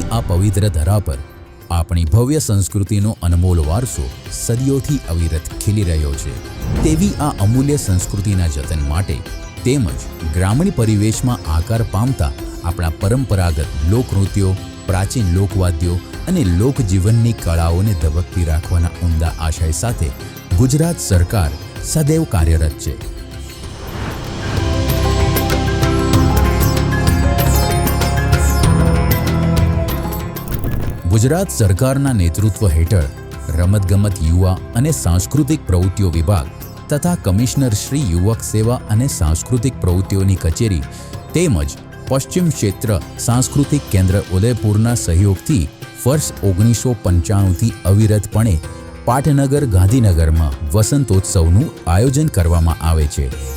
પવિત્ર ધરા પર આપણી ભવ્ય સંસ્કૃતિનો અનમોલ વારસો સદીઓથી અવિરત ખીલી રહ્યો છે. તેવી આ અમૂલ્ય સંસ્કૃતિના જતન માટે તેમજ ગ્રામીણ પરિવેશમાં આકાર પામતા આપણા પરંપરાગત લોકનૃત્યો, પ્રાચીન લોકવાદ્યો અને લોકજીવનની કળાઓને ધબકતી રાખવાના ઉમદા આશય સાથે ગુજરાત સરકાર સદૈવ કાર્યરત છે. ગુજરાત સરકારના નેતૃત્વ હેઠળ રમતગમત યુવા અને સાંસ્કૃતિક પ્રવૃત્તિઓ વિભાગ તથા કમિશનર શ્રી યુવક સેવા અને સાંસ્કૃતિક પ્રવૃત્તિઓની કચેરી તેમજ પશ્ચિમ ક્ષેત્ર સાંસ્કૃતિક કેન્દ્ર ઉદયપુરના સહયોગથી વર્ષ ઓગણીસો પંચાણુંથી અવિરતપણે પાટનગર ગાંધીનગરમાં વસંતોત્સવનું આયોજન કરવામાં આવે છે.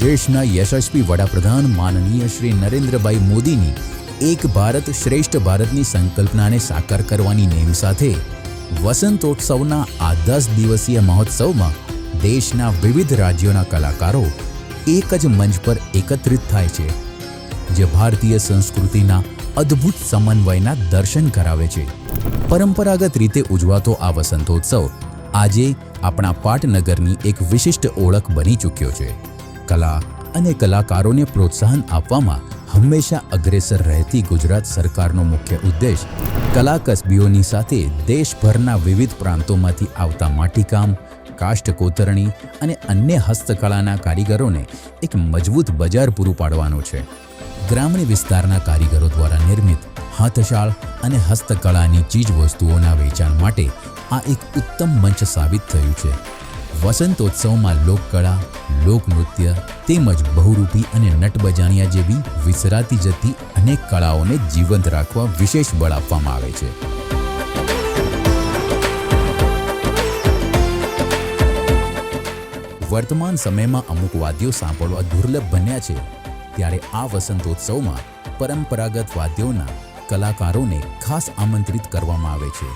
દેશના યશસ્વી વડાપ્રધાન માનનીય શ્રી નરેન્દ્રભાઈ મોદીની એક ભારત શ્રેષ્ઠ ભારતની સંકલ્પનાને સાકાર કરવાની નેમ સાથે વસંતોત્સવના આ દસ દિવસીય મહોત્સવમાં દેશના વિવિધ રાજ્યોના કલાકારો એક જ મંચ પર એકત્રિત થાય છે, જે ભારતીય સંસ્કૃતિના અદ્ભુત સમન્વયના દર્શન કરાવે છે. પરંપરાગત રીતે ઉજવાતો આ વસંતોત્સવ આજે આપણા પાટનગરની એક વિશિષ્ટ ઓળખ બની ચૂક્યો છે. કલા અને કલાકારોને પ્રોત્સાહન આપવામાં હંમેશા અગ્રેસર રહેતી ગુજરાત સરકારનો મુખ્ય ઉદ્દેશ કલા કસબીઓની સાથે દેશભરના વિવિધ પ્રાંતોમાંથી આવતા માટીકામ કાષ્ઠ કોતરણી અને અન્ય હસ્તકળાના કારીગરોને એક મજબૂત બજાર પૂરું પાડવાનો છે. ગ્રામીણ વિસ્તારના કારીગરો દ્વારા નિર્મિત હાથશાળ અને હસ્તકળાની ચીજવસ્તુઓના વેચાણ માટે આ એક ઉત્તમ મંચ સાબિત થયું છે. વસંતોત્સવમાં લોકકળા, લોકનૃત્ય તેમજ બહુરૂપી અને નટબજાણિયા જેવી વિસરાતી જતી અનેક કળાઓને જીવંત રાખવા વિશેષ બળ આપવામાં આવે છે. વર્તમાન સમયમાં અમુક વાદ્યો સાંભળવા દુર્લભ બન્યા છે. ત્યારે આ વસંતોત્સવમાં પરંપરાગત વાદ્યોના કલાકારોને ખાસ આમંત્રિત કરવામાં આવે છે.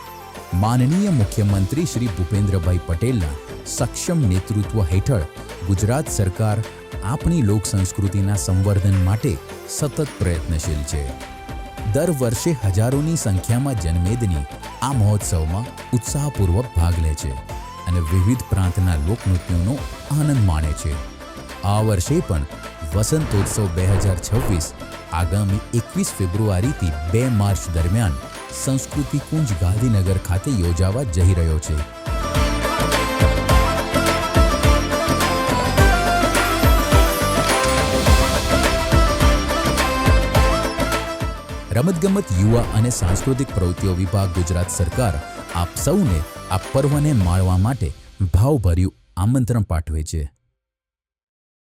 માનનીય મુખ્યમંત્રી શ્રી ભૂપેન્દ્રભાઈ પટેલના સક્ષમ નેતૃત્વ હેઠળ ગુજરાત સરકાર આપણી લોક સંસ્કૃતિના સંવર્ધન માટે સતત પ્રયત્નશીલ છે. દર વર્ષે હજારોની સંખ્યામાં જનમેદની આ મહોત્સવમાં ઉત્સાહપૂર્વક ભાગ લે છે અને વિવિધ પ્રાંતના લોકનૃત્યોનો આનંદ માણે છે. આ વર્ષે પણ વસંતોત્સવ બે હજાર છવ્વીસ, આગામી એકવીસ ફેબ્રુઆરીથી બે માર્ચ દરમિયાન સંસ્કૃતિ કુંજ ગાંધીનગર ખાતે યોજાવા જઈ રહ્યો છે. રમતગમત, યુવા અને સાંસ્કૃતિક પ્રવૃત્તિઓ વિભાગ, ગુજરાત સરકાર આપ સૌને આ પર્વને માણવા માટે ભાવભર્યું આમંત્રણ પાઠવે છે.